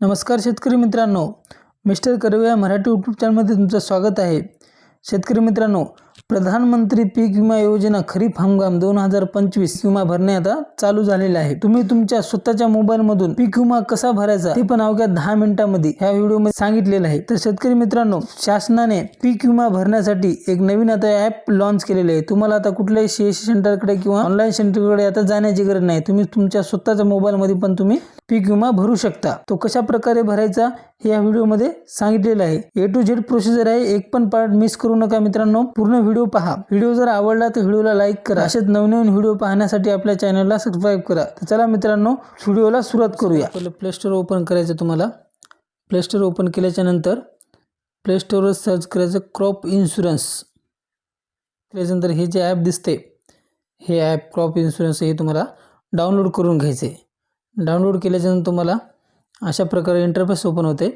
नमस्कार शेतकरी मित्रांनो. मिस्टर कर्वे या मराठी यूट्यूब चॅनलमध्ये तुमचं स्वागत आहे. शेतकरी मित्रांनो प्रधानमंत्री पीक विमा योजना खरीप हंगाम दोन हजार पंचवीस विमा भरणे आता चालू झालेला आहे. तुम्ही तुमच्या स्वतःच्या मोबाईलमधून पीक विमा कसा भरायचा ते पण अवघ्या दहा मिनिटांमध्ये ह्या व्हिडिओमध्ये सांगितलेलं आहे. तर शेतकरी मित्रांनो शासनाने पीक विमा भरण्यासाठी एक नवीन आता ॲप लॉन्च केलेले आहे. तुम्हाला आता कुठल्याही सी एस सेंटरकडे किंवा ऑनलाईन सेंटरकडे आता जाण्याची गरज नाही. तुम्ही तुमच्या स्वतःच्या मोबाईलमध्ये पण तुम्ही पीक विमा भरू शकता. तो कशा प्रकारे भरायचा हे या व्हिडिओमध्ये सांगितलेलं आहे. ए टू झेड प्रोसिजर आहे. एक पण पार्ट मिस करू नका मित्रांनो. पूर्ण व्हिडिओ पहा. व्हिडिओ जर आवडला तर व्हिडिओला लाईक करा. असेच नवनवीन व्हिडिओ पाहण्यासाठी आपल्या चॅनलला सबस्क्राईब करा. तर चला मित्रांनो व्हिडिओला सुरुवात करूया. आपलं प्ले स्टोर ओपन करायचं तुम्हाला. प्ले स्टोर ओपन केल्याच्यानंतर प्ले स्टोरवर सर्च करायचं क्रॉप इन्शुरन्स त्याच्यानंतर हे जे ॲप दिसते हे ॲप क्रॉप इन्शुरन्स हे तुम्हाला डाउनलोड करून घ्यायचे डाउनलोड केल्याच्यानंतर तुम्हाला अशा प्रकारे इंटरफेस ओपन होते.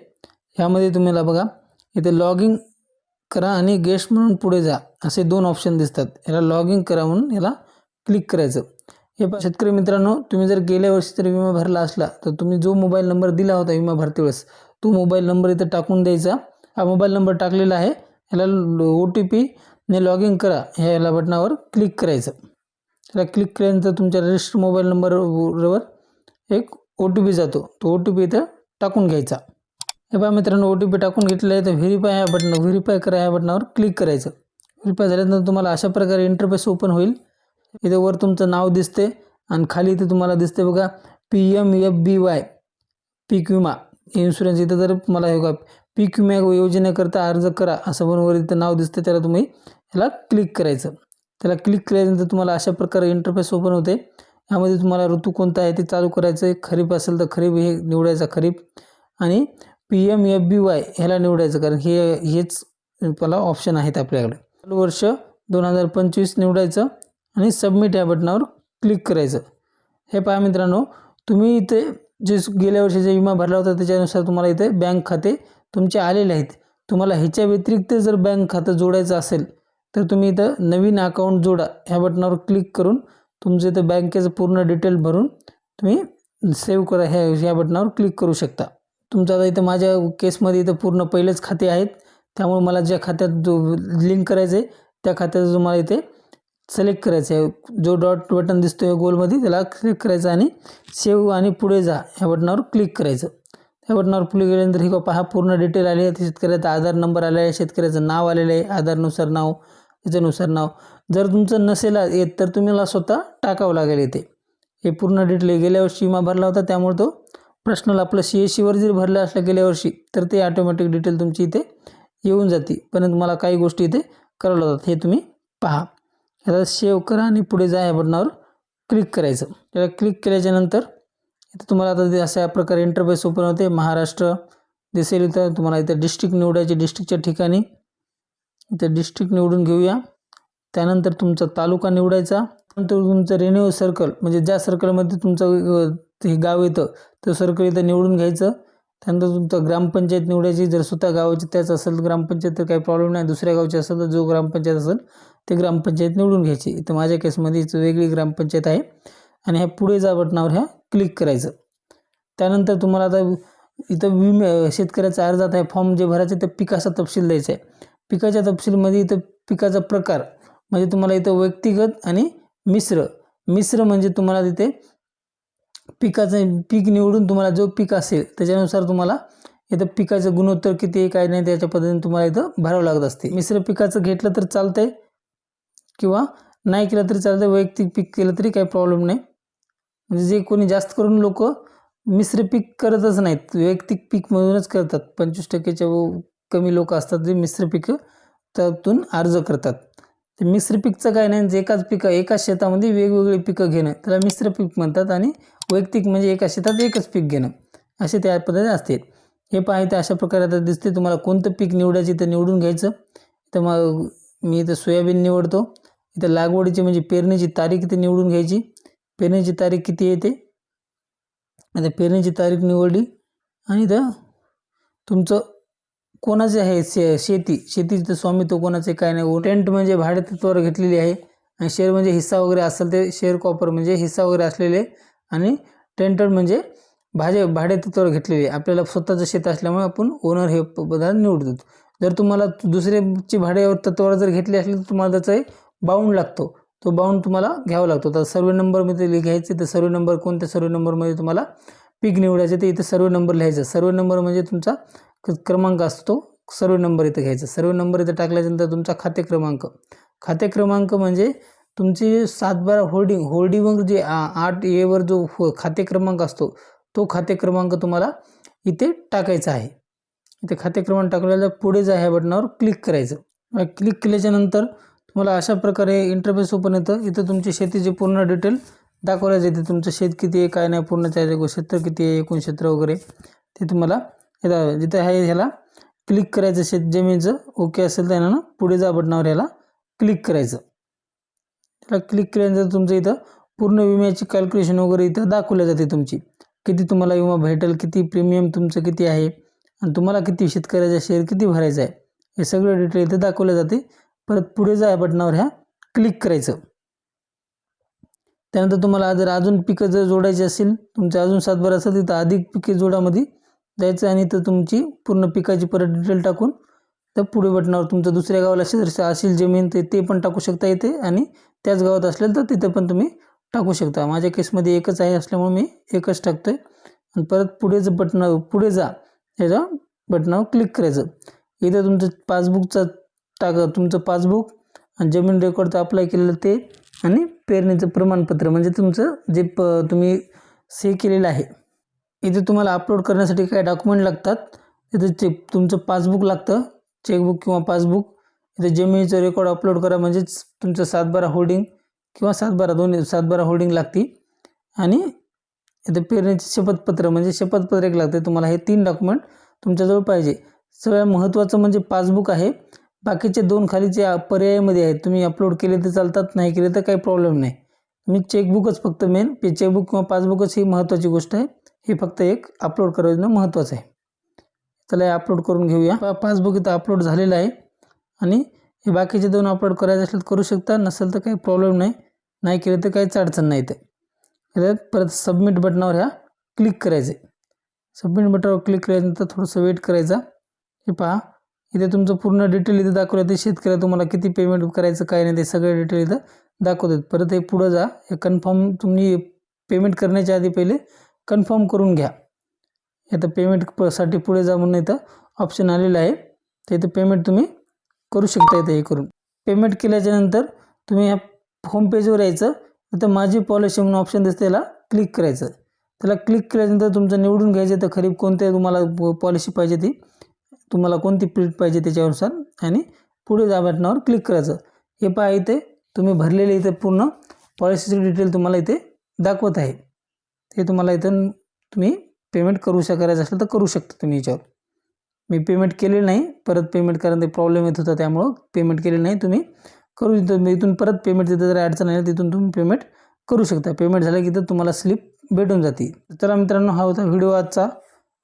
ह्यामध्ये तुम्हाला बघा इथे लॉग इन करा आणि गेस्ट म्हणून पुढे जा असे दोन ऑप्शन दिसतात. याला लॉग इन करा म्हणून याला क्लिक करायचं. हे पण शेतकरी मित्रांनो तुम्ही जर गेल्या वर्षी जर विमा भरला असला तर तुम्ही जो मोबाईल नंबर दिला होता विमा भरते वेळेस तो मोबाईल नंबर इथं टाकून द्यायचा. हा मोबाईल नंबर टाकलेला आहे. ह्याला ओ टी पीने लॉग इन करा ह्या याला बटनावर क्लिक करायचं. त्याला क्लिक केल्यानंतर तुमच्या रजिस्टर मोबाईल नंबरवर एक ओ टी पी जातो. तो ओ टी पी इथं टाकून घ्यायचा. हे पहा मित्रांनो ओ टी पी टाकून घेतलं आहे तर व्हेरीफाय ह्या बटन व्हेरीफाय करा ह्या बटनावर क्लिक करायचं. व्हेरीफाय झाल्यानंतर तुम्हाला अशा प्रकारे इंटरफेस ओपन होईल. इथे वर तुमचं नाव दिसते आणि खाली इथे तुम्हाला दिसते बघा P M F B Y पीक विमा इन्शुरन्स इथं जर तुम्हाला हे बघा पीक विमा योजनेकरता अर्ज करा असं म्हणून इथं नाव दिसतं त्याला तुम्ही ह्याला क्लिक करायचं. त्याला क्लिक केल्यानंतर तुम्हाला अशा प्रकारे इंटरफेस ओपन होते. ह्यामध्ये तुम्हाला ऋतू कोणता आहे ते चालू करायचं आहे. खरीप असेल तर खरीप हे निवडायचा खरीप. आणि P M F B Y ह्याला निवडायचं कारण हे हेच मला ऑप्शन आहेत आपल्याकडे. चालू वर्ष दोन हजार पंचवीस निवडायचं आणि सबमिट या बटनावर क्लिक करायचं. हे पहा मित्रांनो तुम्ही इथे जे गेल्या वर्षीचा विमा भरला होता त्याच्यानुसार तुम्हाला इथे बँक खाते तुमचे आलेले आहेत. तुम्हाला ह्याच्या व्यतिरिक्त जर बँक खातं जोडायचं असेल तर तुम्ही इथं नवीन अकाउंट जोडा ह्या बटनावर क्लिक करून तुमचं इथं बँकेचं पूर्ण डिटेल भरून तुम्ही सेव्ह करा ह्या ह्या बटनावर क्लिक करू शकता. तुमचं आता इथं माझ्या केसमध्ये इथं पूर्ण पहिलेच खाते आहेत. त्यामुळे मला ज्या खात्यात जो लिंक करायचं आहे त्या खात्याचं तुम्हाला इथे सिलेक्ट करायचं आहे. जो डॉट बटन दिसतो आहे गोलमध्ये त्याला क्लिक करायचं आणि सेव्ह आणि पुढे जा ह्या बटनावर क्लिक करायचं. त्या बटनावर क्लिक केल्यानंतर हे पहा पूर्ण डिटेल आले आहे. शेतकऱ्याचा आधार नंबर आलेला आहे शेतकऱ्याचं नाव आलेलं आहे आधारनुसार नाव त्याच्यानुसार नाव. जर तुमचं नसेल येत तर तुम्हाला स्वतः टाकावं लागेल इथे. हे पूर्ण डिटेल गेल्या वर्षी विमा भरला होता त्यामुळे तो पर्सनल आपलं सी एस सीवर जर भरलं असलं गेल्या वर्षी तर ते ऑटोमॅटिक डिटेल तुमची इथे येऊन जाते. पण तुम्हाला काही गोष्टी इथे करावं लागतात हे तुम्ही पहा. आता सेव्ह करा आणि पुढे जा या बटनावर क्लिक करायचं. त्याला क्लिक केल्याच्यानंतर इथं तुम्हाला आता ते अशा प्रकारे इंटरफेस ओपन होते. महाराष्ट्र दिसेल इथं तुम्हाला इथं डिस्ट्रिक्ट निवडायचे डिस्ट्रिक्टच्या ठिकाणी. इथं डिस्ट्रिक्ट निवडून घेऊया. त्यानंतर तुमचा तालुका निवडायचा. नंतर तुमचं रेन्यू सर्कल म्हणजे ज्या सर्कलमध्ये तुमचं हे गाव येतं तो सर्कल इथं निवडून घ्यायचं. त्यानंतर तुमचं ग्रामपंचायत निवडायची जर स्वतः गावाची त्याच असेल ग्रामपंचायत तर काही प्रॉब्लेम नाही. दुसऱ्या गावची असेल तर जो ग्रामपंचायत असेल ते ग्रामपंचायत निवडून घ्यायची. इथं माझ्या केसमध्ये इथं वेगळी ग्रामपंचायत आहे. आणि ह्या पुढे जा बटनावर ह्या क्लिक करायचं. त्यानंतर तुम्हाला आता इथं विमे शेतकऱ्याचा अर्जात आहे फॉर्म जे भरायचं ते पिकाचा तपशील द्यायचा आहे. पिकाच्या तपशीलमध्ये इथं पिकाचा प्रकार म्हणजे तुम्हाला इथं व्यक्तिगत आणि मिश्र. मिश्र म्हणजे तुम्हाला तिथे पिकाचं पीक निवडून तुम्हाला जो पीक असेल त्याच्यानुसार तुम्हाला इथं पिकाचं गुणोत्तर किती आहे काय नाही त्याच्या पद्धतीने तुम्हाला इथं भरावं लागत असते. मिश्र पिकाचं घेतलं तर चालतंय किंवा नाही केलं तरी चालतं वैयक्तिक पीक केलं तरी काही प्रॉब्लेम नाही. म्हणजे जे कोणी जास्त करून लोक मिश्र पीक करतच नाहीत वैयक्तिक पीकमधूनच करतात. पंचवीस टक्केच्या कमी लोक असतात जे मिश्र पिकं त्यातून अर्ज करतात. ते मिश्र पिकचं काय नाही एकाच पिकं एकाच शेतामध्ये वेगवेगळी पिकं घेणं. त्याला मिश्र पीक म्हणतात आणि वैयक्तिक म्हणजे एका शेतात एकच पीक घेणं. असे त्या पद्धतीने असते. हे पाहिजे अशा प्रकारे आता दिसते तुम्हाला कोणतं पीक निवडायचं तर निवडून घ्यायचं. तर मग मी इथं सोयाबीन निवडतो. इथं लागवडीची म्हणजे पेरणीची तारीख इथे निवडून घ्यायची. पेरणीची तारीख किती येते? आता पेरणीची तारीख निवडली. आणि इथं तुमचं कोणाचे आहे शे शेती? शेतीचं स्वामित्व कोणाचे काय नाही. टेंट म्हणजे भाडेतत्वावर घेतलेली आहे आणि शेअर म्हणजे हिस्सा वगैरे असेल ते शेअर कॉपर म्हणजे हिस्सा वगैरे असलेले आणि टेंटेड म्हणजे भाजे भाडेतत्वावर घेतलेले आपल्याला स्वतःचं शेत असल्यामुळे आपण ओनर हे पदार्थ निवडतो. जर तुम्हाला दुसऱ्याची भाड्यावर तत्वावर जर घेतली असली तर तुम्हाला त्याचा एक बाउंड लागतो. तो बाउंड तुम्हाला घ्यावा लागतो. तर सर्वे नंबरमध्ये घ्यायचे तर सर्वे नंबर कोणत्या सर्वे नंबरमध्ये तुम्हाला पीक निवडायचे ते इथे सर्वे नंबर लिहायचा. सर्वे नंबर म्हणजे तुमचा क्रमांक असतो. सर्व नंबर इथं घ्यायचा. सर्व नंबर इथं टाकल्यानंतर तुमचा खाते क्रमांक. खाते क्रमांक म्हणजे तुमची सातबारा होल्डिंग होल्डिंगवर जे आ- आठ एवर जो हो- खाते क्रमांक असतो तो खाते क्रमांक तुम्हाला इथे टाकायचा आहे. इथे खाते क्रमांक टाकलेलं पुढे जा ह्या बटनावर क्लिक करायचं. क्लिक केल्याच्यानंतर तुम्हाला अशा प्रकारे इंटरफेस ओपन येतं. इथं तुमची शेतीची पूर्ण डिटेल दाखवल्या जाते. तुमचं शेत किती आहे काय नाही पूर्ण त्याचे क्षेत्र किती आहे एकूण क्षेत्र वगैरे ते तुम्हाला इथं जिथं आहे ह्याला क्लिक करायचं शेत जमीनचं. ओके असेल तर ना पुढे जा बटनावर ह्याला क्लिक करायचं. त्याला क्लिक केल्यानंतर तुमचं इथं पूर्ण विम्याची कॅल्क्युलेशन वगैरे इथं दाखवल्या जाते तुमची. किती तुम्हाला विमा भेटेल किती प्रीमियम तुमचं किती आहे आणि तुम्हाला किती शेतकऱ्याचा शेअर किती भरायचा आहे हे सगळं डिटेल इथं दाखवलं जाते. परत पुढे जा या बटनावर ह्या क्लिक करायचं. त्यानंतर तुम्हाला जर अजून पिकं जर जोडायची असेल तुमचे अजून सातबारा असेल तिथं अधिक पिके जोडामध्ये जायचं आणि इथं तुमची पूर्ण पिकाची परत डिटेल टाकून तर पुढे बटनावर तुमचं दुसऱ्या गावाला जर असेल जमीन ते ते पण टाकू शकता इथे आणि त्याच गावात असेल तर तिथं पण तुम्ही टाकू शकता. माझ्या केसमध्ये एकच आहे असल्यामुळे मी एकच टाकतोय. आणि परत पुढे जर बटनावर पुढे जा त्याच्या बटनावर क्लिक करायचं. इथं तुमचं पासबुकचं टाक तुमचं पासबुक आणि जमीन रेकॉर्डचं अप्लाय केलेलं ते आणि पेरणीचं प्रमाणपत्र म्हणजे तुमचं जे प तुम्ही से केलेलं आहे. इथे तुम्हाला अपलोड करण्यासाठी काय डॉक्युमेंट लागतात. इथे चे तुमचं पासबुक लागतं. चेकबुक किंवा पासबुक इथे जमिनीचं रेकॉर्ड अपलोड करा म्हणजेच तुमचं सातबारा होल्डिंग किंवा सातबारा दोन्ही सातबारा होल्डिंग लागते आणि इथे पेरणीचे शपथपत्र म्हणजे शपथपत्र एक लागते तुम्हाला हे तीन डॉक्युमेंट तुमच्याजवळ पाहिजे. सगळ्यात महत्त्वाचं म्हणजे पासबुक आहे. बाकीचे दोन खालीचे पर्यायामध्ये आहेत तुम्ही अपलोड केले तर चालतात नाही केले तर काही प्रॉब्लेम नाही. तुम्ही चेकबुकच फक्त मेन पे चेकबुक किंवा पासबुकच ही महत्त्वाची गोष्ट आहे. हे फक्त एक अपलोड करणं महत्त्वाचं आहे. चला हे अपलोड करून घेऊया. पासबुक इथं अपलोड झालेलं आहे. आणि हे बाकीचे दोन अपलोड करायचे असले तर करू शकता. नसेल तर काही प्रॉब्लेम नाही. नाही केलं तर काहीच अडचण नाही ते परत सबमिट बटनावर ह्या क्लिक करायचे. सबमिट बटनावर क्लिक केल्यानंतर थोडंसं वेट करायचा. हे पहा. इथे तुमचं पूर्ण डिटेल इथे दाखवलं ते शेतकऱ्या तुम्हाला किती पेमेंट करायचं काय नाही ते सगळे डिटेल इथं दाखवतात. परत हे पुढं जा. हे कन्फर्म तुम्ही पेमेंट करण्याच्या आधी पहिले कन्फर्म करून घ्या. इथं पेमेंट प साठी पुढे जा म्हणून इथं ऑप्शन आलेलं आहे. तर इथं पेमेंट तुम्ही करू शकता इथं हे करून. पेमेंट केल्याच्यानंतर तुम्ही ह्या होम पेजवर यायचं. इथं माझी पॉलिसी म्हणून ऑप्शन दिसतं त्याला क्लिक करायचं. त्याला क्लिक केल्यानंतर तुमचं निवडून घ्यायचं तर खरीप कोणत्या तुम्हाला पॉलिसी पाहिजे ती. तुम्हाला कोणती प्रिंट पाहिजे त्याच्यानुसार. आणि पुढे जा बटनावर क्लिक करायचं. हे पहा इथे तुम्ही भरलेले इथे पूर्ण पॉलिसीची डिटेल तुम्हाला इथे दाखवत आहे. ते तुम्हाला इथं तुम्ही पेमेंट करू शकायचं असेल तर करू शकता तुम्ही याच्यावर. मी पेमेंट केलेलं नाही परत पेमेंट करायला ते प्रॉब्लेम येत होता त्यामुळं पेमेंट केलेलं नाही तुम्ही करू मी म्हणजे इथून परत पेमेंट तिथं जर अडचण आहे तिथून तुम्ही पेमेंट करू शकता. पेमेंट झालं की तर तुम्हाला स्लिप भेटून जाते. तर मित्रांनो हा होता व्हिडिओ आजचा.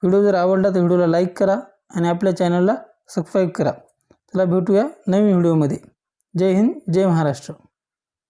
व्हिडिओ जर आवडला तर व्हिडिओला लाईक करा आणि आपल्या चॅनलला सबस्क्राईब करा. चला भेटूया नवीन व्हिडिओमध्ये जय हिंद जय महाराष्ट्र.